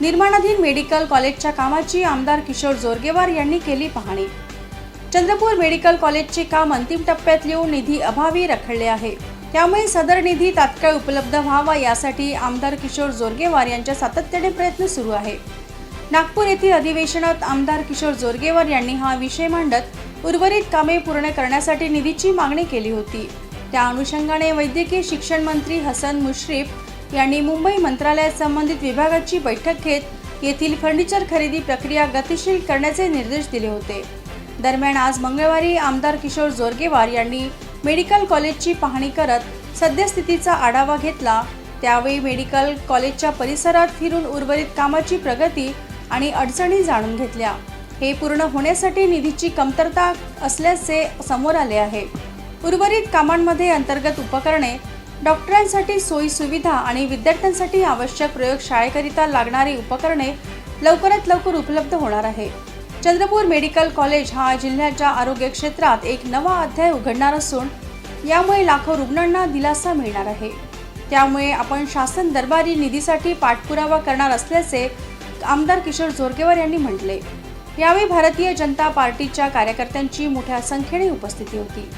निर्माणाधीन मेडिकल कॉलेजच्या कामाची आमदार किशोर जोरगेवार यांनी केली पाहणी. चंद्रपूर मेडिकल कॉलेजचे काम अंतिम टप्प्यात येऊन निधी अभावी रखडले आहे. त्यामुळे सदर निधी तात्काळ उपलब्ध व्हावा यासाठी आमदार किशोर जोरगेवार यांच्या सातत्याने प्रयत्न सुरू आहे. नागपूर येथील अधिवेशनात आमदार किशोर जोरगेवार यांनी हा विषय मांडत उर्वरित कामे पूर्ण करण्यासाठी निधीची मागणी केली होती. त्या अनुषंगाने वैद्यकीय शिक्षण मंत्री हसन मुश्रीफ यांनी मुंबई मंत्रालयात संबंधित विभागाची बैठक घेत येथील फर्निचर खरेदी प्रक्रिया गतिशील करण्याचे निर्देश दिले होते. दरम्यान आज मंगळवारी आमदार किशोर जोरगेवार यांनी मेडिकल कॉलेजची पाहणी करत सद्यस्थितीचा आढावा घेतला. त्यावेळी मेडिकल कॉलेजच्या परिसरात फिरून उर्वरित कामाची प्रगती आणि अडचणी जाणून घेतल्या. हे पूर्ण होण्यासाठी निधीची कमतरता असल्याचे समोर आले आहे. उर्वरित कामांमध्ये अंतर्गत उपकरणे डॉक्टरांसाठी सोयी सुविधा आणि विद्यार्थ्यांसाठी आवश्यक प्रयोगशाळेकरिता लागणारी उपकरणे लवकरात लवकर उपलब्ध होणार आहे. चंद्रपूर मेडिकल कॉलेज हा जिल्ह्याच्या आरोग्य क्षेत्रात एक नवा अध्याय उघडणार असून यामुळे लाखो रुग्णांना दिलासा मिळणार आहे. त्यामुळे आपण शासन दरबारी निधीसाठी पाठपुरावा करणार असल्याचे आमदार किशोर जोरगेवार यांनी म्हटले. यावेळी भारतीय जनता पार्टीच्या कार्यकर्त्यांची मोठ्या संख्येने उपस्थिती होती.